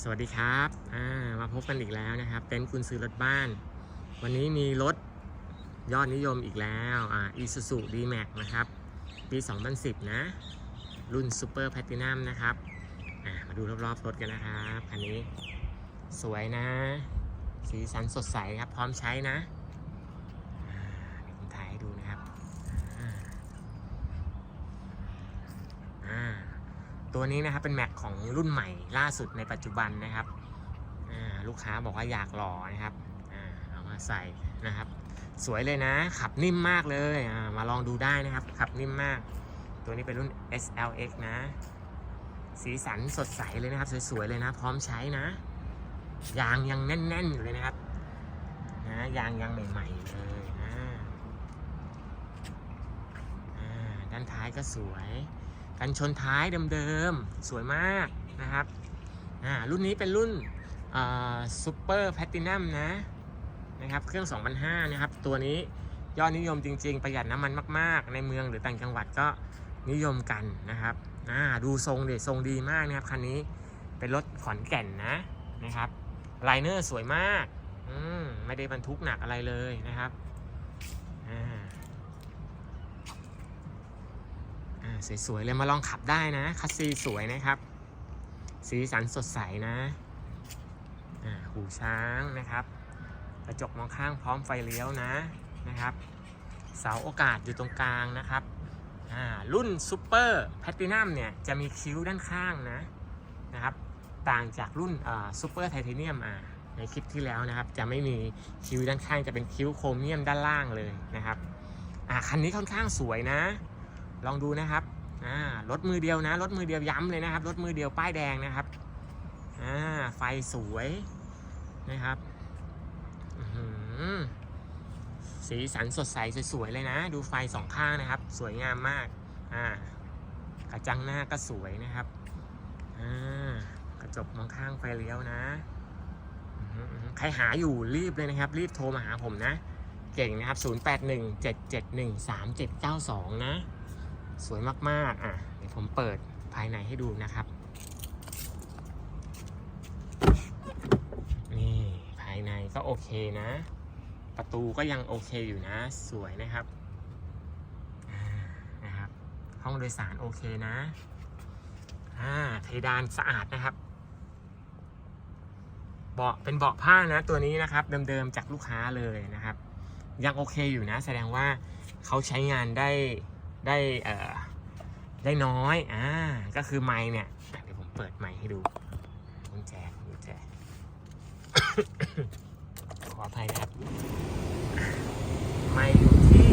สวัสดีครับามาพบกันอีกแล้วนะครับ เต็นท์คุณซื้อรถบ้าน วันนี้มีรถยอดนิยมอีกแล้วอ่า Isuzu D-Max นะครับ ปี 2010 นะ รุ่น Super Platinum นะครับามาดูรอบๆรถกันนะครับ คันนี้ สวยนะ สีสันสดใสครับ พร้อมใช้นะอ่าเดี๋ยวผมถ่ายให้ดูนะครับอ่าอ่า ตัวนี้นะครับเป็นแม็กของรุ่นใหม่ล่าสุดในปัจจุบันนะครับลูกค้าบอกว่าอยากหล่อนะครับเอามาใส่นะครับ สวยเลยนะ ขับนิ่มมากเลยมาลองดูได้นะครับ ขับนิ่มมาก ตัวนี้เป็นรุ่น SLX นะ สีสันสดใสเลยนะครับ สวยๆเลยนะ พร้อมใช้นะยางยังแน่นๆอยู่เลยนะครับนะยางยังใหม่ๆเลยนะด้านท้ายก็สวย กันชนท้ายเดิมๆ สวยมากนะครับอ่ารุ่นนี้เป็นรุ่นซูเปอร์แพตตินัมนะนะครับ เครื่อง 2005 นะครับ ตัวนี้ยอดนิยมจริง ๆ ประหยัดน้ำมันมาก ๆ ในเมืองหรือต่างจังหวัดก็นิยมกันนะครับอ่าดูทรงเด็ทรงดีมากนะครับ คันนี้เป็นรถขอนแก่นนะนะครับไลเนอร์สวยมากอืมไม่ได้บรรทุกหนักอะไรเลยนะครับอ่า อ่า สวยๆเลยมาลองขับได้นะ คัสซีสวยนะครับ สีสันสดใสนะหูช้างนะครับ กระจกมองข้างพร้อมไฟเลี้ยวนะนะครับ เสาโอกาสอยู่ตรงกลางนะครับอ่ารุ่นซูเปอร์แพตตินัมเนี่ยจะมีคิ้วด้านข้างนะนะครับ ต่างจากรุ่นซูเปอร์ไทเทเนียมในคลิปที่แล้วนะครับ จะไม่มีคิ้วด้านข้างจะเป็นคิ้วโครเมียมด้านล่างเลยนะครับอ่าคันนี้ค่อนข้างสวยนะ ลองดูนะครับอ่ารถมือเดียวนะรถมือเดียวย้ำเลยนะครับรถมือเดียวป้ายแดงนะครับอ่าไฟสวยนะครับหือสีสันสดใสสวยๆเลยนะ ดูไฟสองข้างนะครับ สวยงามมากอ่ากระจังหน้าก็สวยนะครับอ่ากระจกมองข้างไฟเลี้ยวนะใครหาอยู่รีบเลยนะครับ รีบโทรมาหาผมนะ เก่งนะครับ 0817713792 นะ สวยมากๆ อะ เดี๋ยวผมเปิดภายในให้ดูนะครับ นี่ภายในก็โอเคนะ ประตูก็ยังโอเคอยู่นะ สวยนะครับนะครับ ห้องโดยสารโอเคนะอ่าเพดานสะอาดนะครับเบาะเป็นเบาะผ้านะตัวนี้นะครับเดิมๆจากลูกค้าเลยนะครับ ยังโอเคอยู่นะ แสดงว่าเขาใช้งานได้ ได้เอ่อได้น้อยอ่าก็คือไม้เนี่ยเดี๋ยวผมเปิดไม้ให้ดูกุญแจกุญแจขออภัยนะครับไม้อยู่ที่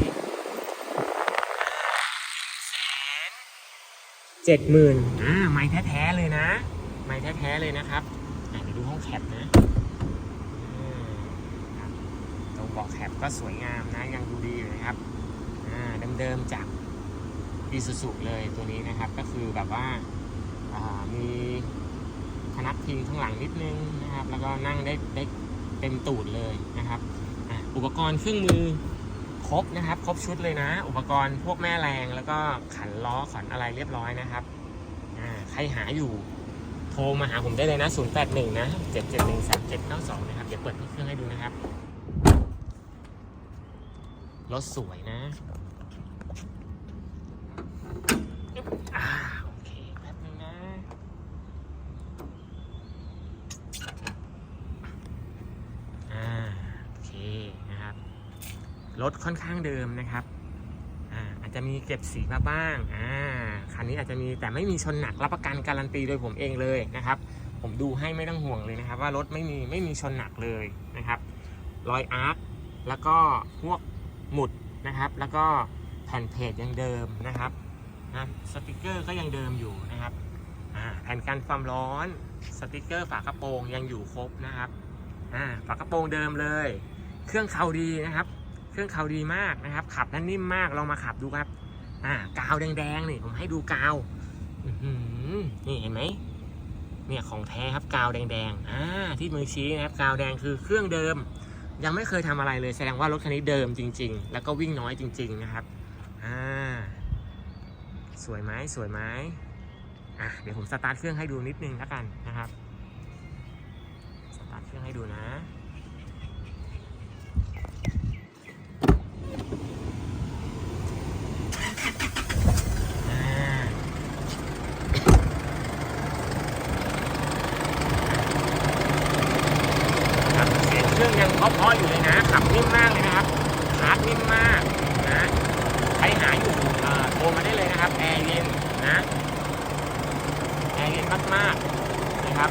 เจ็ดหมื่นอ่าไม้แท้ๆเลยนะไม้แท้ๆเลยนะครับอะเดี๋ยวดูห้องแคปนะตรงเบาะแคปก็สวยงามนะยังดูดีอยู่นะครับอ่าเดิมๆจาก อีซูซูเลยตัวนี้นะครับ ก็คือแบบว่าามีพนักพิงข้างหลังนิดนึงนะครับ แล้วก็นั่งได้ได้เต็มตูดเลยนะครับออุปกรณ์เครื่องมือครบนะครับ ครบชุดเลยนะ อุปกรณ์พวกแม่แรงแล้วก็ขันล้อขันอะไรเรียบร้อยนะครับใครหาอยู่โทรมาหาผมได้เลยนะ 081 นะ 771 3792 นะครับ เดี๋ยวเปิดเครื่องให้ดูนะครับ รถสวยนะ อ่าโอเคแป๊บนึงนะ อ่าโอเคนะครับ รถค่อนข้างเดิมนะครับอ่าอาจจะมีเก็บสีมาบ้างอ่าคันนี้อาจจะมีแต่ไม่มีชนหนักรับประกันการันตีโดยผมเองเลยนะครับ ผมดูให้ไม่ต้องห่วงเลยนะครับ ว่ารถไม่มีไม่มีชนหนักเลยนะครับรอยอาร์คแล้วก็พวกหมุดนะครับ แล้วก็แผ่นเพจยังเดิมนะครับนะสติกเกอร์ก็ยังเดิมอยู่นะครับอ่าแผ่นกันความร้อนสติกเกอร์ฝากระโปรงยังอยู่ครบนะครับอ่าฝากระโปรงเดิมเลย เครื่องเขาดีนะครับ เครื่องเขาดีมากนะครับ ขับนั้นนิ่มมากลองมาขับดูครับ อ่ากาวแดงๆนี่ผมให้ดูกาวนี่เห็นไหมเนี่ยของแท้ครับกาวแดงๆอ่าที่มือชี้นะครับกาวแดงคือเครื่องเดิม ยังไม่เคยทำอะไรเลยแสดงว่ารถคันนี้เดิมจริง ๆ แล้วก็วิ่งน้อยจริง ๆนะครับอ่าสวยไหมสวยไหมอะเดี๋ยวผมสตาร์ทเครื่องให้ดูนิดนึงแล้วกันนะครับ สตาร์ทเครื่องให้ดูนะ อ่า ครับเสียงเค รื่องยังเพราะๆอยู่เลยนะขับนิ่มมากเลยนะครับชาร์จนิ่มมากนะใครหาอยู่เออโทรมาได้เลยนะครับแอร์เย็นนะแอร์เย็นมากๆนะครับ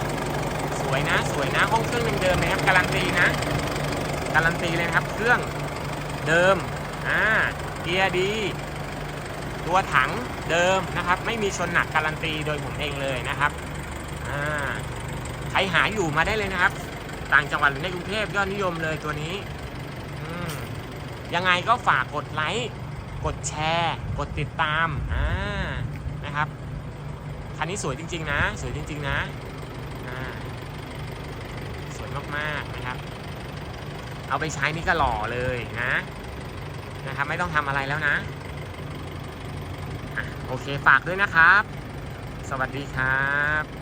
สวยนะสวยนะห้องเครื่องเดิมๆนะครับการันตีนะการันตีเลยนะครับเครื่องเดิมอ่าเกียร์ดีตัวถังเดิมนะครับ ไม่มีชนหนักการันตีโดยผมเองเลยนะครับอ่าใครหาอยู่มาได้เลยนะครับ ต่างจังหวัดหรือในกรุงเทพยอดนิยมเลยตัวนี้ยังไงก็ฝากกดไลค์ กดแชร์ กดติดตามอ่านะครับ คันนี้สวยจริง ๆ นะ สวยจริง ๆ นะอ่าสวยมากๆนะครับ เอาไปใช้นี่ก็หล่อเลยนะนะครับไม่ต้องทำอะไรแล้วนะอะโอเคฝากด้วยนะครับ สวัสดีครับ